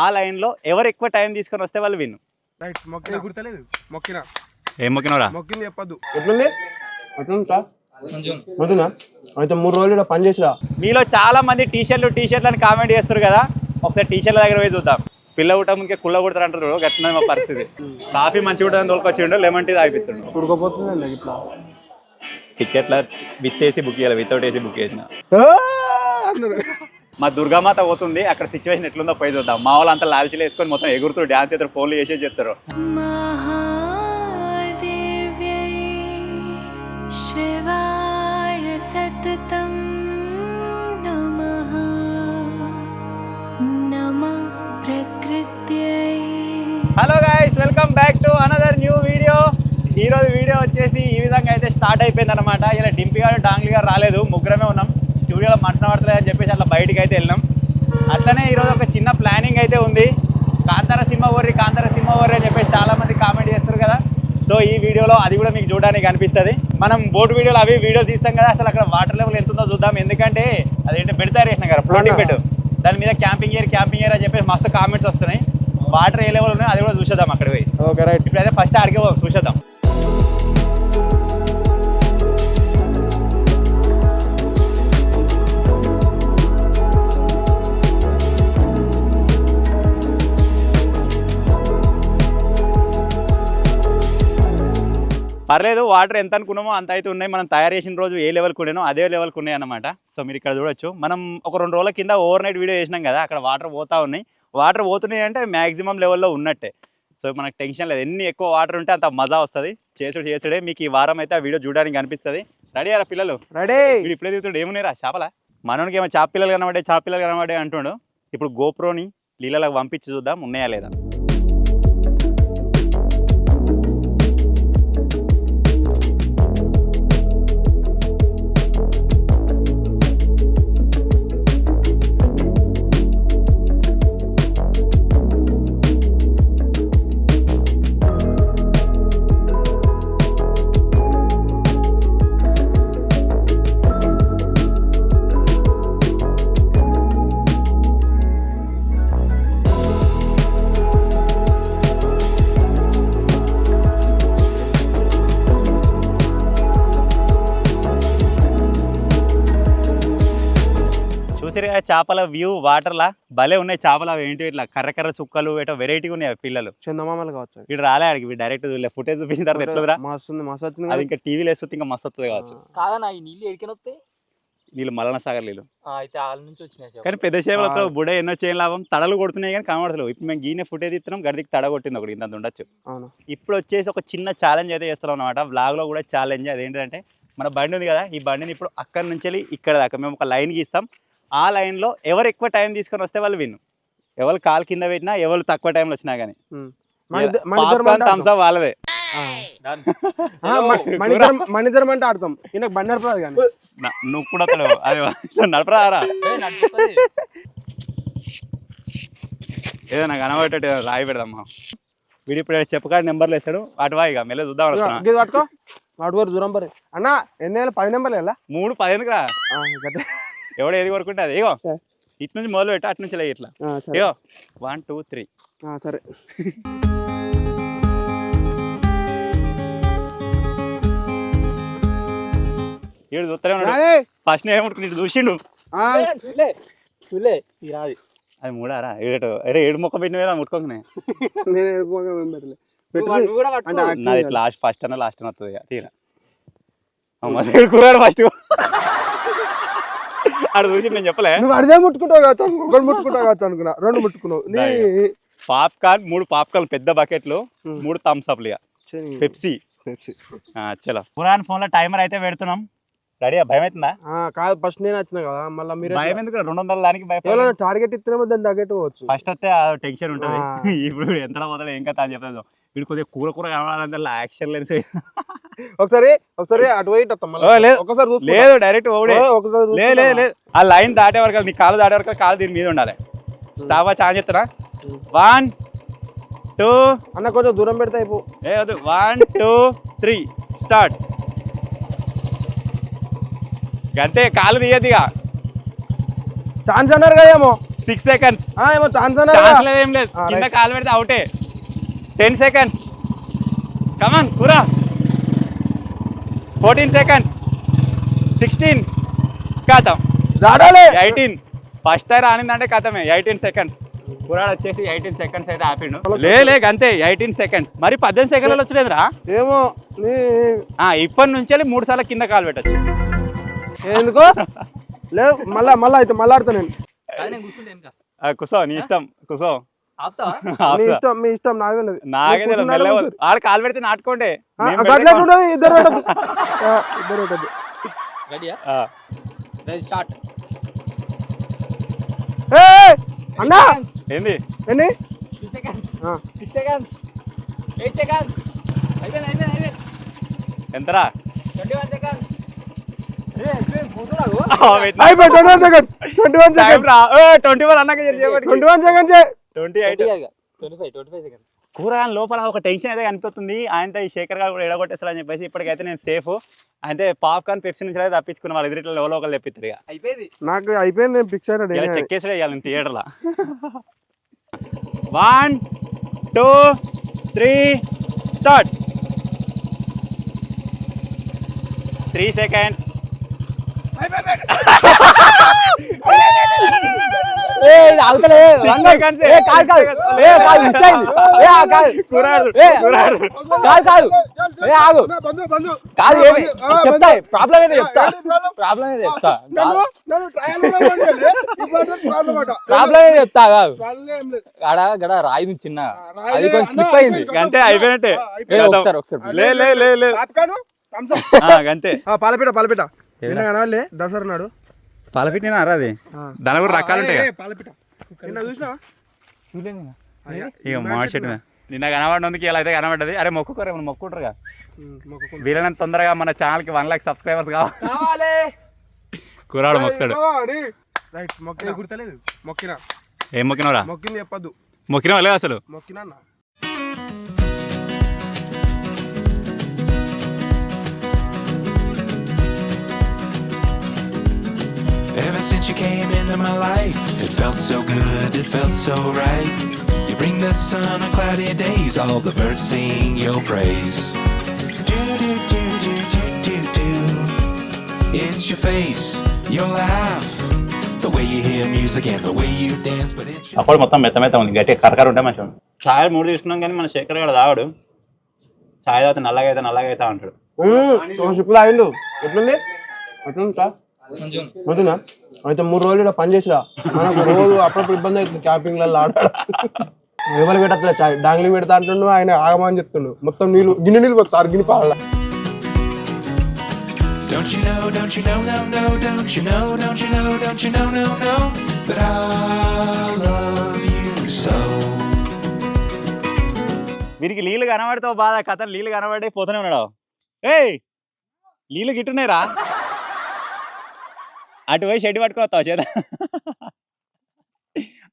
ఆ లైన్లో ఎవరు ఎక్కువ టైం తీసుకొని వస్తే వాళ్ళు విన్ను. రైట్ మొక్కిన. గుర్తలేదు? మొక్కిన. ఏం మొక్కినవరా మొక్కింది చెప్పొద్దు. ఎట్లుంది? ఎట్లుంది మంచిగా అయితే మూడు రోజులు పని చేసిరా? మీలో చాలా మంది టీ షర్ట్లు టీ షర్ట్లు అని కామెంట్ చేస్తారు కదా. ఒకసారి టీ షర్ట్ల దగ్గర పోయి చూద్దాం. పిల్ల కుట్ట ముందుకే కుళ్ళ కుడతారు అంటారు గట్టిన మా పరిస్థితి. కాఫీ మంచిగా ఉంటుందని తోలుకొచ్చిండు లెమన్ టీ తాగిపిస్తుండు. ఉడకపోతుంది ఇట్లా. టికెట్ల విత్ బుక్ చేయాలి వితౌట్ వేసి బుక్ చేసిన. అన్నాడు. మా దుర్గామాత పోతుంది అక్కడ సిచ్యువేషన్ ఎట్లుందో పోయి చూద్దాం. మా వాళ్ళు అంతా లాల్చీలు వేసుకొని మొత్తం ఎగురుతూ డ్యాన్స్ చేస్తారు ఫోన్లు చేసే చెప్తారు hello guys welcome back to another new video ఈరోజు వీడియో వచ్చేసి ఈ విధంగా అయితే స్టార్ట్ అయిపోయింది అనమాట ఇలా డింపి గారు డాంగ్లీ గారు రాలేదు ముగ్గురమే ఉన్నాం. మనసు అని చెప్పేసి అట్లా బయటికి అయితే వెళ్ళినాం అట్లనే ఈరోజు ఒక చిన్న ప్లానింగ్ అయితే ఉంది. కాంతార సినిమా వర్రి కాంతార సినిమా వర్రి అని చెప్పేసి చాలా మంది కామెంట్ చేస్తారు కదా. సో ఈ వీడియోలో అది కూడా మీకు చూడడానికి కనిపిస్తుంది మనం బోట్ వీడియోలు అవి వీడియోస్ తీస్తాం కదా అసలు అక్కడ వాటర్ లెవెల్ ఎంత ఉందో చూద్దాం. ఎందుకంటే అదేంటి బెడ్ తయారు చేసినాం కదా ఫ్లోటింగ్ బెడ్ దాని మీద క్యాంపింగ్ ఇయర్ క్యాంపింగ్ ఇయర్ అని చెప్పేసి మస్తు కామెంట్స్ వస్తున్నాయి. వాటర్ ఏ లెవెల్ ఉన్నాయో అది కూడా చూసేద్దాం అక్కడ పోయి. ఓకే రైట్ ఇప్పుడైతే ఫస్ట్ ఆడికి పోదాం చూసేద్దాం. పర్లేదు వాటర్ ఎంత అనుకున్నామో అంత అయితే ఉన్నాయి. మనం తయారు చేసిన రోజు ఏ లెవెల్కి ఉండేనో అదే లెవెల్కి ఉన్నాయి అనమాట సో మీరు ఇక్కడ చూడొచ్చు. మనం ఒక రెండు రోజుల కింద ఓవర్ నైట్ వీడియో చేసినాం కదా అక్కడ వాటర్ పోతా ఉన్నాయి. వాటర్ పోతున్నాయి అంటే మ్యాక్సిమం లెవెల్లో ఉన్నట్టే. సో మనకు టెన్షన్ లేదు. ఎన్ని ఎక్కువ వాటర్ ఉంటే అంత మజా వస్తుంది. చేసుడు చేసుడే మీకు ఈ వారం అయితే ఆ వీడియో చూడడానికి కనిపిస్తుంది రెడీ అరా పిల్లలు? రెడీ! వీడు ఇప్పుడే దిగుతాడు ఏమున్నాయిరా? చేపల? మనోనికి ఏమో చాప పిల్లలు కనబడే చాప పిల్లలు కనబడే అంటుండు. ఇప్పుడు గోప్రోని నీళ్ళకి పంపించి చూద్దాం ఉన్నాయా లేదా? చూసారు కదా చేపల వ్యూ వాటర్లా భలే ఉన్నాయి చేపలు అవి ఏంటి ఇట్లా కర్ర కర్ర చుక్కలు ఏటో వెరైటీగా ఉన్నాయి అవి పిల్లలు. చందమామలు కావచ్చు. వీడు రాలే వీడు డైరెక్ట్ ఫుటేజ్ చూపించిన తర్వాత ఎట్లురా మస్తు ఉంది మస్తు వచ్చింది అది. ఇంకా టీవీలో వేస్తుంది ఇంకా మస్తు వస్తుంది కావచ్చు. కాదన్నా ఈ నీళ్ళు ఎడికని వస్తాయి? వీళ్ళు మలన సాగర్ నీళ్ళు. అయితే వాళ్ళ నుంచి వచ్చినాయి కానీ పెద్ద చేపలతో. బుడ ఎన్నో చేయని లాభం తడలు కొడుతున్నాయి కానీ కనబడతలేవు. ఇప్పుడు మేము గీనే ఫుటేజ్ ఇస్తున్నాం గడికి తడ కొట్టింది ఒకటి ఇంత ఉండొచ్చు. అవును. ఇప్పుడు వచ్చేసి ఒక చిన్న ఛాలెంజ్ అయితే చేస్తున్నాం అనమాట వ్లాగ్లో కూడా ఛాలెంజ్ అదేంటంటే మన బండి ఉంది కదా ఈ బండిని ఇప్పుడు అక్కడి నుంచి వెళ్ళి ఇక్కడ దాకా మేము ఒక లైన్ గీస్తాం ఆ లైన్లో ఎవరు ఎక్కువ టైం తీసుకొని వస్తే వాళ్ళు విన్ను. ఎవరు కాలు కింద పెట్టినా ఎవరు తక్కువ టైంలో వచ్చినా కానీ థమ్స్ అప్ వాళ్ళదే. ఇద్దరం అంటే ఆడతాం. ఈయనకు బండి నడపరాదు కానీ. నా- నువ్వు కూడా అది నడపరారా? ఏదో నాకు రాయి పెడదామా వీడు ఇప్పుడు చెప్పకాడు నెంబర్లు వేస్తాడు. అటు వా ఇక మెల్ల చూద్దాం పట్టుకో. వరకు దూరం పరి. అన్న ఎన్ని నెలలు? పది నెంబర్లు ఎలా మూడు పదిహేనుకి రా ఎవడు ఏది కొరుకుంటే అది. ఇగో. ఇటు నుంచి మొదలు పెట్టు అటు నుంచి లే ఇట్లా. సరే. ఇగో వన్ టూ త్రీ ఆ, సరే. ఏడు చూస్తూనే ఉన్నాడు. ఫస్ట్ నేను ఏముంటున్నా ఇటు చూసిండు. ఆ, చూలే రాదు. అది మూడారా? ఏడటు అరే ఏడు మొక్క పెట్టిన వేరా ముట్టుకోకనే. నేను. లాస్ట్ ఫస్ట్ అన్న లాస్ట్ అన్న వస్తుంది తీరా. ఫస్ట్. ఆడు చూసి నేను చెప్పలే. నువ్వు అడిదే ముట్టుకుంటావు కావచ్చు ఒకటి ముట్టుకుంటావు కావచ్చు అనుకున్నా. రెండు ముట్టుకున్నావు. నీ పాప్కార్న్ మూడు పాప్కార్న్ పెద్ద బకెట్లు. మూడు థమ్స్ అప్ ఇక. పెప్సీ. పెప్సీ. చలో. పురాన్ ఫోన్లో టైమర్ అయితే పెడుతున్నాం. రెడీ భయం అవుతుందా కాదు ఫస్ట్ నేను వచ్చిన కదా మళ్ళీ మీరు భయం ఎందుకు రెండు వందల దానికి భయపడ టార్గెట్ ఇస్తేనేమో దాన్ని తగ్గట్టు పోవచ్చు ఫస్ట్ వస్తే టెన్షన్ ఉంటుంది. ఇప్పుడు ఎంత పోతాడు ఏం కథ అని చెప్పలేదు. వీడు కొద్దిగా కూర కూర కనబడాలంటే యాక్షన్ లెన్స్ ఒకసారి ఒకసారి అటు పోయి ఇటు వస్తాం మళ్ళీ. ఓ, లేదు. ఒకసారి. లేదు డైరెక్ట్ ఓడే ఒకసారి లే లే చూసుకుంటా. లే ఆ లైన్ దాటే వరకు నీ కాలు దాటే వరకు కాలు దీని మీద ఉండాలి. స్టాప్ ఆన్ చెప్తారా. వన్ టూ అన్న కొంచెం దూరం పెడితే అయిపో. ఏ వద్దు. వన్ టూ త్రీ స్టార్ట్ అంతే కాలు తీయద్దు ఇక ఛాన్స్ అన్నారు కదా ఏమో. సిక్స్ సెకండ్స్ ఆ, ఏమో ఛాన్స్ లేదు ఏం లేదు కింద. కాలు పెడితే అవుటే టెన్ సెకండ్స్ కమన్ కూరా. ఫోర్టీన్ సెకండ్స్ సిక్స్టీన్ కాతం దాడాలి. ఎయిటీన్ ఫస్ట్ టైర్ ఆనిందంటే కథమే. ఎయిటీన్ సెకండ్స్ కురాడు వచ్చేసి ఎయిటీన్ సెకండ్స్ అయితే ఆపిండు. లే లే అంతే ఎయిటీన్ సెకండ్స్ మరి పద్దెనిమిది సెకండ్లు వచ్చలేదురా ఏమో ఇప్పటి నుంచి మూడు సార్లు కింద కాలు పెట్టచ్చు. ఎందుకో? లేవు మళ్ళా మళ్ళా అయితే మళ్ళా ఆడతా నేను కుసో నీ ఇష్టం కుసో. ఆపుతావా? మీ ఇష్టం మీ ఇష్టం నాకు ఆడ కాలు పెడితే నాటుకోండి. ఇద్దరు పెట్టద్దు. ఇద్దరు పెట్టద్దు. రెడీయా? ఆ, రెడీ స్టార్ట్ ఏ అన్నా! ఏంది? ఎన్ని టూ సెకండ్స్ ఆ, సిక్స్ సెకండ్స్ ఎయిట్ సెకండ్స్ అయిపోయింది అయిపోయింది అయిపోయింది ఎంతరా? Twenty one seconds second second రా. అన్నాక సెకండ్స్ కూరగాయల లోపల ఒక టెన్షన్ అయితే కనిపిస్తుంది. ఆయనతో ఈ శేఖర్ గారు కూడా ఎడగొట్టేస్తారని చెప్పేసి ఇప్పటికైతే నేను సేఫ్ అంటే పాప్కార్న్ పెప్సీ నుంచి అయితే తప్పించుకున్న వాళ్ళు ఎదురిట్లో ఎవరో ఒకరు తెప్పిస్తారు ఇక. అయిపోయింది. నాకు అయిపోయింది నేను ఫిక్స్ అయినా ఇలా చెక్ చేసి వేయాలి థియేటర్లో one two three start three seconds ఏ ఇది అవుతలే ఏ. కాదు కాదు ఏ కాదు మిస్ అయింది ఏ కాదు ఏ కాదు కాదు ఏ ఆగు కాదు ఏమి చెప్తా ప్రాబ్లం ఏదో చెప్తా ప్రాబ్లం ఏదో చెప్తా ప్రాబ్లం ఏదో చెప్తా కాదు గడ గడ రాయి చిన్న అది కొంచెం స్లిప్ అయింది అంటే అయిపోయినట్టే ఒకసారి ఒకసారి లే లే లే లే ఆ, పాలపీట పాలపీట నిన్న కనవాలే దసరా నాడు. పాలపిట్టినా అది దాని కూడా రకాలు ఉంటాయి. పాలపీట. నిన్న చూసినావా ఇక నిన్న. కనబడినందుకు ఇలా అయితే కనబడ్డది. అరే మొక్కుకోరు ఏమైనా మొక్కుంటారుగా? వీలైనంత తొందరగా మన ఛానల్కి వన్ లాక్ సబ్స్క్రైబర్స్ కావాలి. కూరాడు మొక్తాడు రైట్ మొక్కిన. గుర్తలేదు. మొక్కిన. ఏం మొక్కినవరా మొక్కింది చెప్పద్దు. మొక్కినవా లేదు అసలు? మొక్కినా into my life, it felt so good, it felt so right. You bring the sun on cloudy days, all the birds sing your praise. Do do do do do do do. It's your face, your laugh, the way you hear music and the way you dance, but it's your అప్పుడు మొత్తం మెత్త మెత్త ఉంది గట్టి కరకర ఉంటే మంచిగా ఉంది. చాయ్ మూడు తీసుకున్నాం కానీ మన శేఖర్ గారు తాగాడు చాయ్ తాగితే నల్లగా అయితే నల్లగా అవుతా అంటాడు. షిప్లో అయిండు ఎట్లుంది ఎట్లుంది మంచిగా అయితే మూడు రోజులు ఇక్కడ పని చేసిరా? మనకు రోజు అప్పుడప్పుడు ఇబ్బంది అవుతుంది క్యాంపింగ్లలో ఆడ ఎవరు పెట్టట్లే చాయ్ డాంగ్లీ పెడతా అంటుండు ఆయన ఆగమని చెప్తుండు. మొత్తం నీళ్ళు గిన్నె నీళ్ళు పోతారు గిన్నె పాల Don't you know, don't you know, no, no, don't you know, don't you know, don't you know, no, no, that I love you so. వీరికి నీళ్ళు కనబడితే బాధ కథ నీళ్ళు కనబడి పోతూనే ఉన్నాడు. ఏయ్ నీళ్ళు గిట్టున్నాయిరా. అటు పోయి షెడ్ పట్టుకుని వస్తావు చేత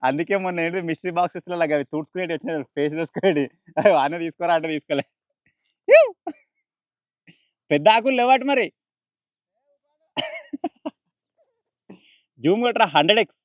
అందుకే మొన్న ఏంటి మిస్టరీ బాక్సెస్ లాగా అవి తుడుచుకునేటి వచ్చినాయి ఫేస్ చూసుకునేటి అవి అన్న తీసుకోరా అంటే తీసుకోలే. పెద్ద ఆకులు లేవాటి మరి. జూమ్ కొట్టరా hundred x.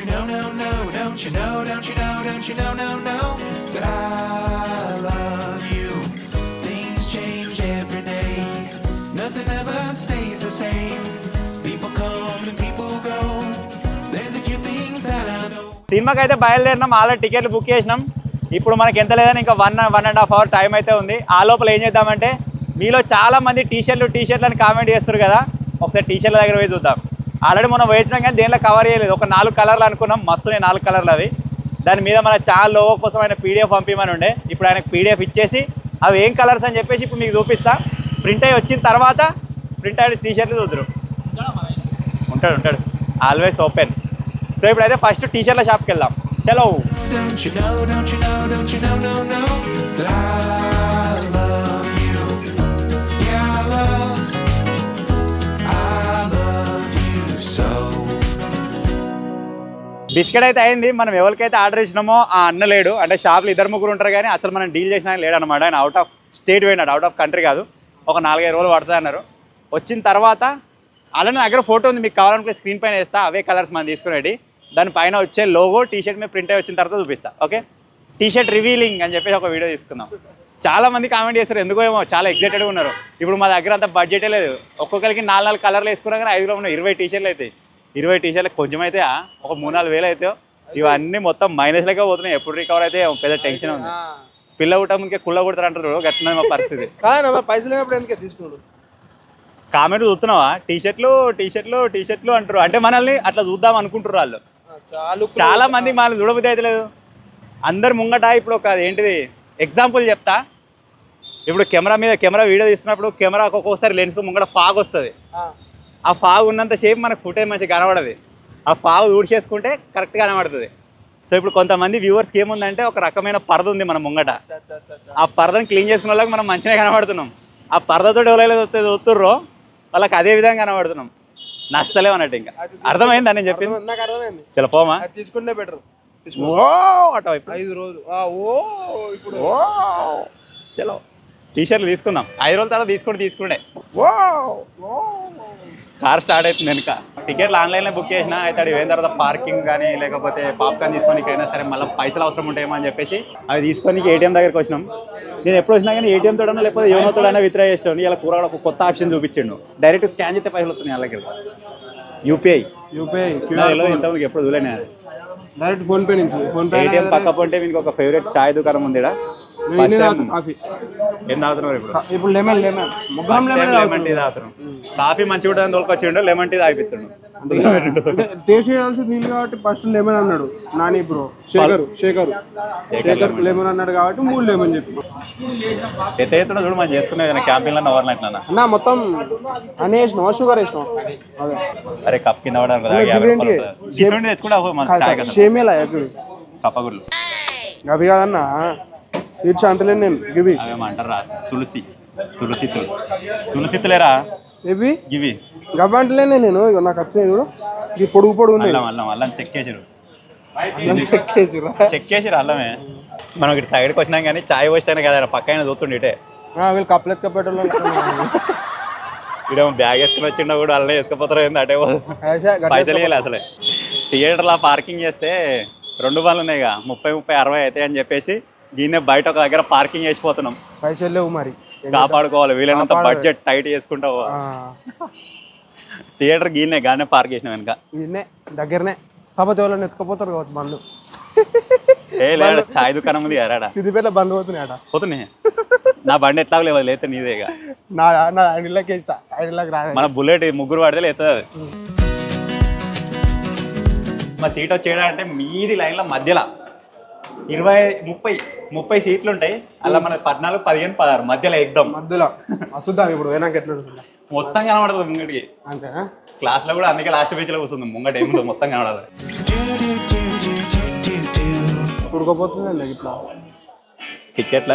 You know, no, no, don't you know, don't you know, don't you know, no, no, that I love you. Things change every day, nothing ever stays the same. People come and people go. There's a few things that I know. సినిమాకైతే బయలుదేరినాం already టికెట్లు book చేసినాం ఇప్పుడు మనకి ఎంత లేదని ఇంకా one one and half hour time అయితే ఉంది ఆ లోపల ఏం చేద్దామంటే మీలో చాలామంది టీ షర్ట్లు టీ షర్ట్లు అని కామెంట్ చేస్తారు కదా ఒకసారి టీ షర్ట్ల దగ్గర పోయి చూద్దాం ఆల్రెడీ మనం వేసినాం కానీ దేనిలో కవర్ చేయలేదు. ఒక నాలుగు కలర్లు అనుకున్నాం. మస్తున్నాయి నాలుగు కలర్లు అవి. దాని మీద మన చాలా లోగో కోసం ఆయన పీడిఎఫ్ పంపించమని ఉండే. ఇప్పుడు ఆయనకు పీడిఎఫ్ ఇచ్చేసి అవి ఏం కలర్స్ అని చెప్పేసి ఇప్పుడు మీకు చూపిస్తా. ప్రింట్ అయ్యి వచ్చిన తర్వాత ప్రింట్ అయిన టీ షర్ట్లు చూద్దరు. ఉంటాడు ఉంటాడు. ఆల్వేస్ ఓపెన్ సో ఇప్పుడైతే ఫస్ట్ టీ షర్ట్ల షాప్కి వెళ్దాం. చలో. బిస్కెట్ అయితే అయింది. మనం ఎవరికైతే ఆర్డర్ ఇచ్చినామో ఆ అన్న లేడు. అంటే షాప్లో ఇద్దరు ముగ్గురు ఉంటారు కానీ అసలు మనం డీల్ చేసిన ఆయన లేడు అనమాట ఆయన అవుట్ ఆఫ్ స్టేట్ పోయినాడు. అవుట్ ఆఫ్ కంట్రీ కాదు. ఒక నాలుగైదు రోజులు పడతాయన్నారు వచ్చిన తర్వాత అలానే దగ్గర ఫోటో ఉంది. మీకు కావాలనుకుంటే స్క్రీన్ పైన వేస్తా. అవే కలర్స్ మనం తీసుకునేది దానిపైన వచ్చే లోగో టీషర్ట్ మీద ప్రింట్ అయి వచ్చిన తర్వాత చూపిస్తా. ఓకే? టీ షర్ట్ రివీలింగ్ అని చెప్పేసి ఒక వీడియో తీసుకుందాం. చాలా మంది కామెంట్ చేస్తారు. ఎందుకో ఏమో చాలా ఎగ్జైటెడ్గా ఉన్నారు. ఇప్పుడు మా దగ్గర అంత బడ్జెటే లేదు. ఒక్కొక్కరికి నాలుగు నాలుగు కలర్లు వేసుకున్నా కానీ ఐదులో ఉన్న ఇరవై టీషర్ట్లు అయితే. అవుతాయి ఇరవై టీ షర్ట్లు కొంచెం అయితే ఒక మూడు నాలుగు వేలు అయితే ఇవన్నీ మొత్తం మైనస్ లెక్క పోతున్నాయి. ఎప్పుడు రికవర్ అయితే పెద్ద టెన్షన్ ఉంది. పిల్ల పుట్ట కుళ్ళ కుడతారు అంటారు గట్టినది మా పరిస్థితి. పైసలు లేనప్పుడు ఎందుకే తీసుకున్నాడు కామెంట్ చూస్తున్నావా? టీ షర్ట్లు టీ షర్ట్లు టీ షర్ట్లు అంటారు. అంటే మనల్ని అట్లా చూద్దాం అనుకుంటారు వాళ్ళు. చాలు మంది మనల్ని చూడబుద్ధి అయితే లేదు. అందరు ముంగట ఇప్పుడు ఒక ఏంటిది? ఎగ్జాంపుల్ చెప్తా. ఇప్పుడు కెమెరా మీద కెమెరా వీడియో తీస్తున్నప్పుడు కెమెరాకి ఒక్కొక్కసారి లెన్స్కు ముంగట ఫాగ్ వస్తుంది. ఆ ఫాగ్ ఉన్నంత సేపు మనకు ఫుటేజ్ మంచిగా కనబడదు. ఆ ఫాగ్ ఊడ్చేసుకుంటే కరెక్ట్గా కనబడుతుంది. సో ఇప్పుడు కొంతమంది వ్యూవర్స్కి ఏముందంటే ఒక రకమైన పరద ఉంది మన ముంగట. ఆ పరదను క్లీన్ చేసుకున్న వాళ్ళకి మనం మంచిగా కనబడుతున్నాం. ఆ పరదతో ఎవరైతే వస్తే చూస్తుర్రో వాళ్ళకి అదే విధంగా కనబడుతున్నాం. నష్టలేవు అన్నట్టు ఇంకా. అర్థమైందా నేను చెప్పింది? నాకు అర్థమైంది. చలో పోమా. తీసుకుంటే బెటర్ ఓ అటో ఇప్పుడు ఐదు రోజులు. ఆ, ఓ ఇప్పుడు. ఓ చలో. టీ షర్ట్లు తీసుకుందాం. ఐదు రోజుల తర్వాత తీసుకుంటే తీసుకుండే కార్ స్టార్ట్ అవుతుంది వెనుక. టికెట్లు ఆన్లైన్లో బుక్ చేసిన అయితే అడిగి పోయిన తర్వాత పార్కింగ్ కానీ లేకపోతే పాప్కార్న్ తీసుకోనికి అయినా సరే మళ్ళీ పైసలు అవసరం ఉంటాయేమో అని చెప్పేసి అవి తీసుకొని ఏటీఎం దగ్గరికి వచ్చినాం. నేను ఎప్పుడు వచ్చినా కానీ ఏటీఎం తోడన్నా లేకపోతే యోనో తోడన్నా విత్డ్రా చేస్తాను ఇలా కూర ఒక కొత్త ఆప్షన్ చూపించిండు. డైరెక్ట్ స్కాన్ చేస్తే పైసలు వస్తున్నాయి వాళ్ళకి యూపీఐ యూపీఐ ఇంతకుముందు ఎప్పుడు చూడలేను డైరెక్ట్ ఫోన్ పే నుంచి. ఫోన్ పే ఏటీఎం పక్క పొంటే మీకు ఒక ఫేవరెట్ చాయ్ దుకాణం ఉంది ఈడ. ఏం తాగుతున్నారు ఇప్పుడు? ఇప్పుడు లెమన్ లెమన్ ముగ్గురం లెమన్ లెమన్ టీ తాగుతున్నాం. కాఫీ మంచిగా ఉంటుంది తోలుకొచ్చిండు లెమన్ టీ తాగిపిస్తుండు. టేస్ట్ చేయాల్సి నీళ్ళు కాబట్టి ఫస్ట్ లెమన్ అన్నాడు. నాని బ్రో శేఖర్ శేఖర్. శేఖర్ లెమన్ అన్నాడు కాబట్టి మూడు లెమన్ చెప్పి. ఎట్లా చేస్తున్నా చూడు మనం చేసుకునే క్యాంపింగ్లో ఓవర్నైట్ అన్న అన్న మొత్తం అన్నీ వేసినాం షుగర్ వేసినాం. అరే కప్ కింద పడడానికి కదా, షేమేలా కప్పగుళ్ళు అవి కాదన్నా. ఇటు అంతలేను నేను. గివి. అవేమంటారు రా తులసి. తులసి తులు తులసి తులేరా ఇవి గివి. గవ్వ అంటలేనే నేను. ఇగో నాకు వచ్చినాయి చూడు. ఇది పొడుగు పొడుగు అల్లం అల్లం అల్లం చెక్కేసారు చెక్కేసిరా చెక్కేసారు అల్లమే. మనం ఇటు సైడ్కి వచ్చినాం కానీ చాయ్ పోస్ట్ అయినా కదా పక్క అయినా చూస్తుండే ఇటే. వీళ్ళు కప్పలెత్త పెట్టాలి ఇడేమో బ్యాగ్ వేసుకుని వచ్చిండా కూడా అల్లనే వేసుకుపోతారు ఏంది అటే. పైసలు ఇవ్వాలి అసలే. థియేటర్లో పార్కింగ్ చేస్తే రెండు బండ్లు ఉన్నాయిగా ముప్పై ముప్పై అరవై అయితే అని చెప్పేసి దీన్నే బయట ఒక దగ్గర పార్కింగ్ చేసిపోతున్నాం. పైసలు లేవు మరి. కాపాడుకోవాలి వీలైనంత. బడ్జెట్ టైట్ చేసుకుంటా ఆ, పోవాలి. థియేటర్ గీనే గానే పార్క్ చేసిన వెనక. ఈయనే దగ్గరనే. కాకపోతే ఎవరైనా ఎత్తుకపోతారు కావచ్చు బండ్లు. ఏ లేడా చాయ్ దుకాణం ఉంది ఎరాడా సిద్దిపేట బండ్లు పోతున్నాయి అట పోతున్నాయి. నా బండి ఎట్లా లేవు లేతే నీదేగా నా నా ఐడిలోకి ఇష్ట ఐడిలోకి రాదు మన బుల్లెట్ ముగ్గురు పడితే లేతుంది అది. మా సీట్ వచ్చేయడంటే మీది లైన్ల మధ్యలో. ఇరవై ముప్పై ముప్పై సీట్లు ఉంటాయి అలా మన పద్నాలుగు పదిహేను పదహారు మధ్యలో ఎక్దమ్ మధ్యలో. అసుద్దాం ఇప్పుడు? పోయినాక ఎట్లా ఉంటుందా మొత్తం కనబడదు ముంగటికి. అంతేనా? క్లాస్లో కూడా అందుకే లాస్ట్ పేజీలో కూర్చుంది ముంగట ఏముందో మొత్తం కనబడదు. ఉడకపోతుందండి ఇట్లా. టికెట్ల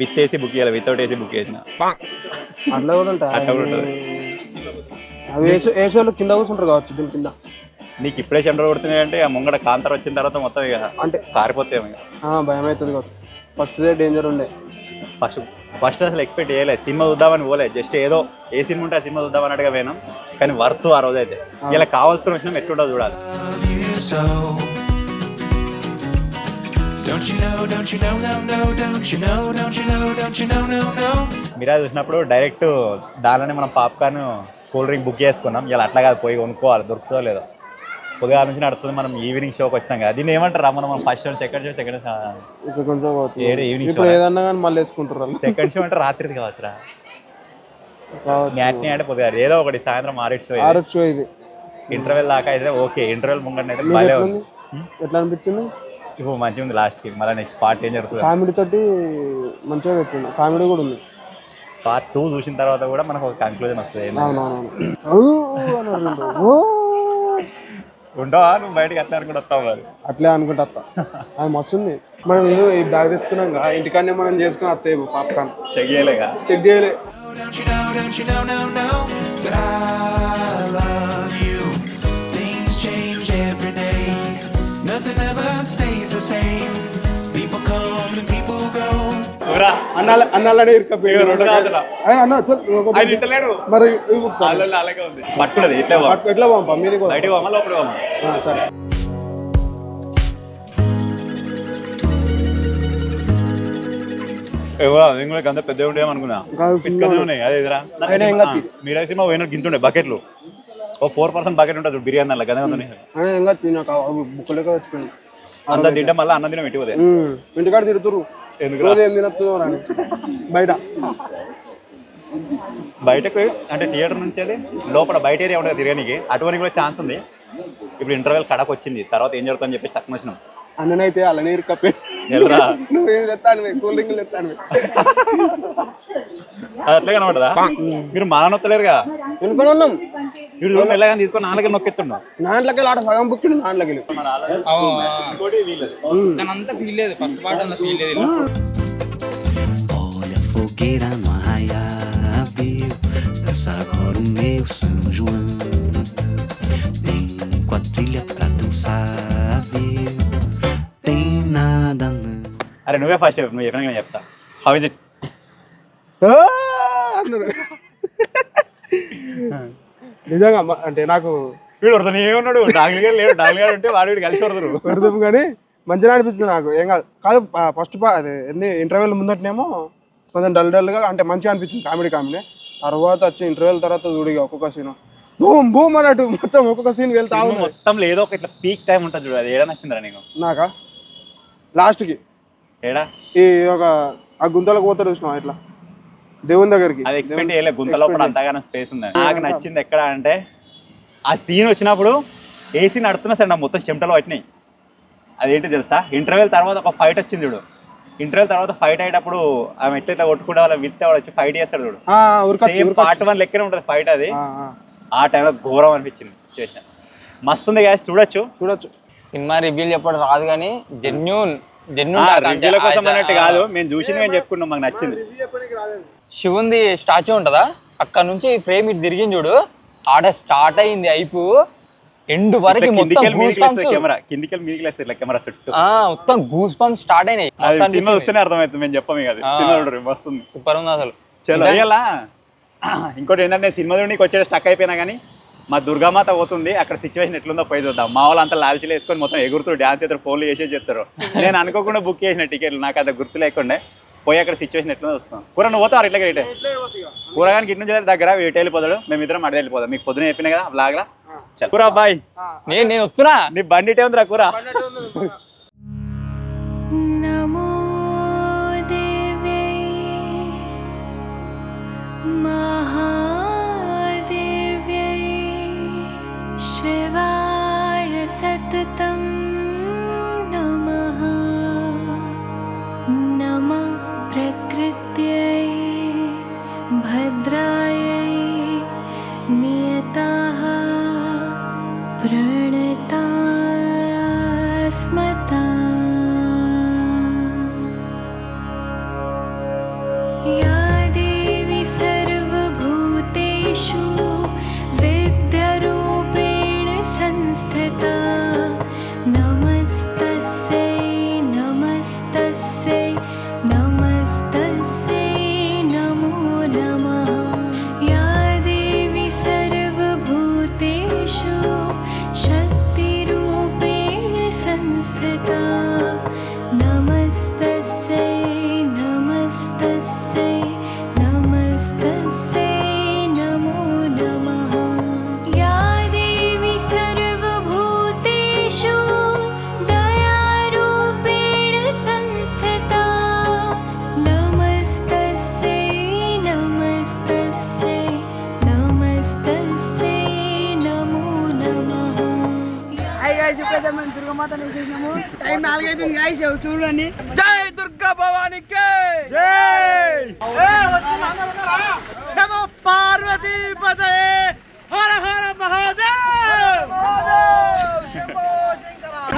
విత్ ఏసీ బుక్ చేయాలి వితౌట్ ఏసీ బుక్ చేసిన. అట్లా కూడా ఉంటాయి? అట్లా కూడా ఉంటుంది. అవి వేసే వేసేవాళ్ళు కింద కూర్చుంటారు కావచ్చు దీని కింద. నీకు ఇప్పుడే సెంటర్ కొడుతున్నాయి అంటే ఆ ముంగట కాంతర్ వచ్చిన తర్వాత మొత్తం ఇక అంటే ఆ, భయం అవుతుంది ఫస్ట్ డే డేంజర్ ఉండే. ఫస్ట్ ఫస్ట్ అసలు ఎక్స్పెక్ట్ చేయలేదు సినిమా చూద్దామని పోలే. జస్ట్ ఏదో ఏ సినిమా ఉంటే ఆ సినిమా చూద్దాం అన్నట్టుగా పోయినాం కానీ వర్త్ ఆ రోజు అయితే ఇలా కావాల్సుకుని వచ్చినాం ఎట్లుంటో చూడాలి. మీరా చూసినప్పుడు డైరెక్ట్ దానిలోనే మనం పాప్కార్న్ కూల్ డ్రింక్ బుక్ చేసుకున్నాం. ఇలా అట్లా కాదు పోయి కొనుక్కోవాలి. దొరుకుతుందో లేదో. పొద్దుగా నుంచి నడుస్తుంది మనం ఈవినింగ్ షోకి వచ్చినాం కదా. దీన్ని ఏమంటారు? మనం first show second show second కొంచెం పోతుంది. ఏడు ఈవినింగ్ షో ఇప్పుడు ఏదన్నా కానీ మళ్ళీ వేసుకుంటారు. సెకండ్ షో అంటే రాత్రిది కావచ్చురా. కావచ్చు. మ్యాట్నీ అంటే పొద్దుగా ఏదో ఒకటి సాయంత్రం ఆరు షో షో ఇది. ఇంటర్వెల్ దాకా అయితే ఓకే. ఇంటర్వెల్ ముంగట అయితే భలే ఎట్లా ఉంది. ఉంది? ఎట్లా అనిపించింది? ఇప్పుడు మంచిగా ఉంది లాస్ట్కి మళ్ళీ నెక్స్ట్ పార్ట్ ఏం జరుగుతుంది? కామెడీ తోటి మంచిగా పెట్టింది కామెడీ కూడా ఉంది. పార్ట్ టూ చూసిన తర్వాత కూడా మనకు ఒక కన్క్లూజన్ వస్తుంది. ఉండవా? నువ్వు బయటకి అట్లా అనుకుంటూ వస్తావు మరి? అట్లే అనుకుంటా అత్త అది మస్తు ఉంది. మనం ఏదో ఈ బ్యాగ్ తెచ్చుకున్నాక ఇంటికాడనే మనం చేసుకుని అత్తాయి పాప్కార్న్ చెక్ చేయలేగా? చెక్ చేయలే. Don't you know, don't you అన్నాల అన్నాలనే మరి అలాగే ఉంది. పట్టుకున్నది ఎట్లా పంపా బయటికి సరే. ఎవరా నేను కూడా గంత పెద్ద ఉండే అనుకున్నా. పిక్కనే ఉన్నాయి అదే ఎదురా అయినా ఏం కాదు. మీరు సినిమా పోయినట్టు గింతుండే బకెట్లు. ఓ ఫోర్ పర్సెంట్ బకెట్ ఉంటుంది బిర్యానీ అలా కాదు అంత తింటే మళ్ళీ అన్నం తిన పెట్టి పోతే. ఉమ్, ఇంటికాడ తిరుగుతురు రోజు ఏం తినొస్తుందో రాని. బయట. బయటకు అంటే థియేటర్ నుంచి వెళ్ళి లోపల బయట ఏరియా ఉంటుంది తిరగడానికి అటువంటి కూడా ఛాన్స్ ఉంది. ఇప్పుడు ఇంటర్వెల్ కడకు వచ్చింది తర్వాత ఏం జరుగుతుందని చెప్పి తక్కువ వచ్చినాం అన్ననైతే అలానే ఇరుకపోయి వెళ్ళరా నువ్వు ఏం తెస్తాను కూల్ డ్రింక్లు తెస్తాను అది అట్లే కనబడదా? మీరు మానొత్తలేరుగా ఎనుకొని ఉన్నాం వీడు ఎలాగ తీసుకొని నాలుగే నొక్కెత్తున్నాం నాంట్లకి ఆట సగం బుక్కిండు నాంట్లకి అంతా ఫీల్ లేదు. ఫస్ట్ పార్ట్ అంతా ఫీల్ లేదు. Olha a fogueira no arraial, viu? Dança agora o meu São João. Tem quadrilha pra dançar, viu? అరే నువ్వే ఫస్ట్ నువ్వు చెప్పినా చెప్తా. హౌ ఇస్ ఇట్ అన్నాడు. నిజంగా మ- అంటే నాకు వీడు వరుతానే ఉన్నాడు. డాంగిల్ గారు లేడు డాంగిల్ గారు ఉంటే వాడు వీడు కలిసి వరుతారు పెడదాము కానీ మంచిగా అనిపిస్తుంది నాకు. ఏం కాదు కాదు ఫస్ట్ అదే ఎన్ని ఇంటర్వ్యూల ముందటనేమో కొంచెం డల్ డల్గా అంటే మంచిగా అనిపించింది కామెడీ కామెడీ. తర్వాత వచ్చి ఇంటర్వ్యూల తర్వాత చూడిగా ఒక్కొక్క సీన్ బూమ్ బూమ్ అన్నట్టు మొత్తం ఒక్కొక్క సీన్ వెళ్తా ఉంది. మొత్తం ఏదో ఒక ఇట్లా పీక్ టైం ఉంటుంది చూడు అది ఏడా నచ్చిందిరా నీకు? నాకా? లాస్ట్కి ఏడా? ఈ ఒక ఆ గుంతలకు పోతాడు చూసినావా ఇట్లా? దేవుని దగ్గరికి. అది ఎక్స్పెక్ట్ చేయలే గుంత లోపల అంతగానో స్పేస్ ఉంది. నాకు నచ్చింది ఎక్కడ అంటే ఆ సీన్ వచ్చినప్పుడు ఏ సీన్ నడుతున్నా సరే నా మొత్తం చెమటలు పట్టినాయి. అదేంటి తెలుసా? ఇంటర్వెల్ తర్వాత ఒక ఫైట్ వచ్చింది చూడు. ఇంటర్వెల్ తర్వాత ఫైట్ అయ్యేటప్పుడు ఆమె ఎట్లా ఇట్లా కొట్టుకుంటే వాళ్ళ విస్తే వాడు వచ్చి ఫైట్ చేస్తాడు చూడు. పార్ట్ వన్ లెక్కనే ఉంటుంది ఫైట్ అది. ఆ, ఆ. ఆ టైంలో ఘోరం అనిపించింది సిచ్యువేషన్ మస్తు ఉంది guys చూడొచ్చు. చూడొచ్చు. సినిమా రివ్యూలు చెప్పడం రాదు కానీ జెన్యున్ రివ్యూల కోసం అన్నట్టు కాదు. మేము చూసింది మేము చెప్పుకున్నాం మాకు నచ్చింది. శివుంది స్టాచ్యూ ఉంటుందా? అక్కడ నుంచి ఫ్రేమ్ ఇటు తిరిగింది చూడు. ఆడ స్టార్ట్ అయింది అయిపు. ఎండ్ వరకు మొత్తం గూస్ పంప్స్ కెమెరా కిందికి మీదికి ఇట్లా కెమెరా చుట్టూ. మొత్తం గూస్ పంప్స్ స్టార్ట్ అయినాయి సినిమా వస్తేనే అర్థమవుతుంది మేము చెప్పాము. సినిమా చూడరు వస్తుంది సూపర్ ఉంది అసలు. చలో ఇంకోటి ఏంటంటే సినిమా నీకు వచ్చే స్టక్ అయిపోయినా కానీ మా దుర్గామాత పోతుంది అక్కడ సిచ్యువేషన్ ఎట్లుందో పోయి చూద్దాం. మా వాళ్ళు అంతా లాల్చీలు వేసుకొని మొత్తం ఎగురుతూ డ్యాన్స్ చేస్తారు ఫోన్లు చేసే చేస్తారు. నేను అనుకోకుండా బుక్ చేసిన టికెట్లు నాకు అంత గుర్తు లేకుండే పోయి అక్కడ సిచ్యువేషన్ ఎట్లుందో చూస్తాం కూర నువ్వు పోతావు ఇట్లా ఇటే కూరగానికి ఇటు నుంచి దగ్గర ఇటు వెళ్ళిపోతాడు మేము ఇద్దరం అడిగి వెళ్ళిపోదాం మీకు పొద్దున చెప్పినా కదా బ్లాగ్లా చల్. కూర బాయ్ నేను నేను వస్తున్నా. నీ బండి ఇటే ఉందిరా కూర? గాయస్ చూడండి. జై దుర్గా భవానికి నమో పార్వతీ పదయే హర హర మహాదేవ్!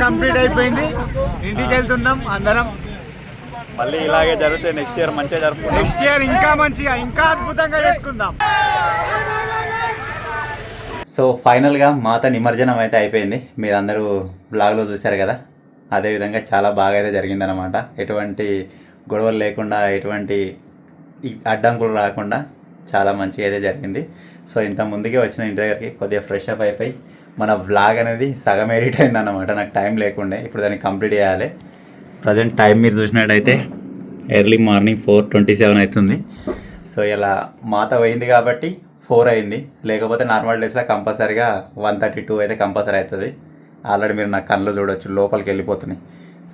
కంప్లీట్ అయిపోయింది. ఇంటికి వెళ్తున్నాం అందరం. మళ్ళీ ఇలాగే జరిగితే నెక్స్ట్ ఇయర్ మంచిగా జరుపుకుంటాం నెక్స్ట్ ఇయర్ ఇంకా మంచిగా ఇంకా అద్భుతంగా చేసుకుందాం. సో ఫైనల్గా మాత నిమజ్జనం అయితే అయిపోయింది. మీరందరూ బ్లాగ్లో చూశారు కదా? అదేవిధంగా చాలా బాగా అయితే జరిగిందనమాట ఎటువంటి గొడవలు లేకుండా ఎటువంటి అడ్డంకులు రాకుండా చాలా మంచిగా అయితే జరిగింది. సో ఇంత ముందుకే వచ్చిన ఇంటి దగ్గరికి కొద్దిగా ఫ్రెష్ అప్ అయిపోయి మన వ్లాగ్ అనేది సగం ఎడిట్ అయిందన్నమాట. నాకు టైం లేకుండే ఇప్పుడు దాన్ని కంప్లీట్ చేయాలి. ప్రజెంట్ టైం మీరు చూసినట్టయితే early morning four twenty seven అవుతుంది. సో ఇలా మాత పోయింది కాబట్టి ఫోర్ అయింది. లేకపోతే నార్మల్ డేస్లో కంపల్సరీగా వన్ థర్టీ టూ అయితే కంపల్సరీ అవుతుంది. ఆల్రెడీ మీరు నా కళ్ళు చూడొచ్చు లోపలికి వెళ్ళిపోతున్నాయి.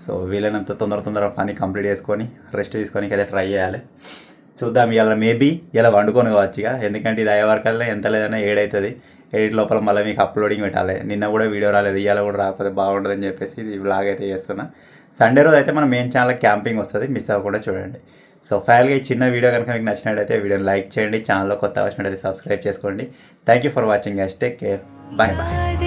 సో వీలైనంత తొందర తొందర పని కంప్లీట్ చేసుకొని రెస్ట్ తీసుకొని అయితే ట్రై చేయాలి. చూద్దాం ఇలా మేబీ ఇలా వండుకొని కావచ్చు ఇక. ఎందుకంటే ఇది అయ్యే వరకల్లా ఎంత లేదన్నా ఏడవుతుంది ఎడిట్ లోపల మళ్ళీ మీకు అప్లోడింగ్ పెట్టాలి. నిన్న కూడా వీడియో రాలేదు ఇవాళ కూడా రాకపోతే బాగుంటుందని చెప్పేసి ఇది బ్లాగ్ అయితే చేస్తున్నా. సండే రోజు అయితే మన మెయిన్ ఛానల్ క్యాంపింగ్ వస్తుంది మిస్ అవ్వకుండా చూడండి. సో ఫైనల్గా ఈ చిన్న వీడియో కనుక మీకు నచ్చినట్టయితే వీడియోని లైక్ చేయండి ఛానల్లో కొత్త వచ్చినట్టయితే సబ్స్క్రైబ్ చేసుకోండి. Thank you for watching guys take care bye bye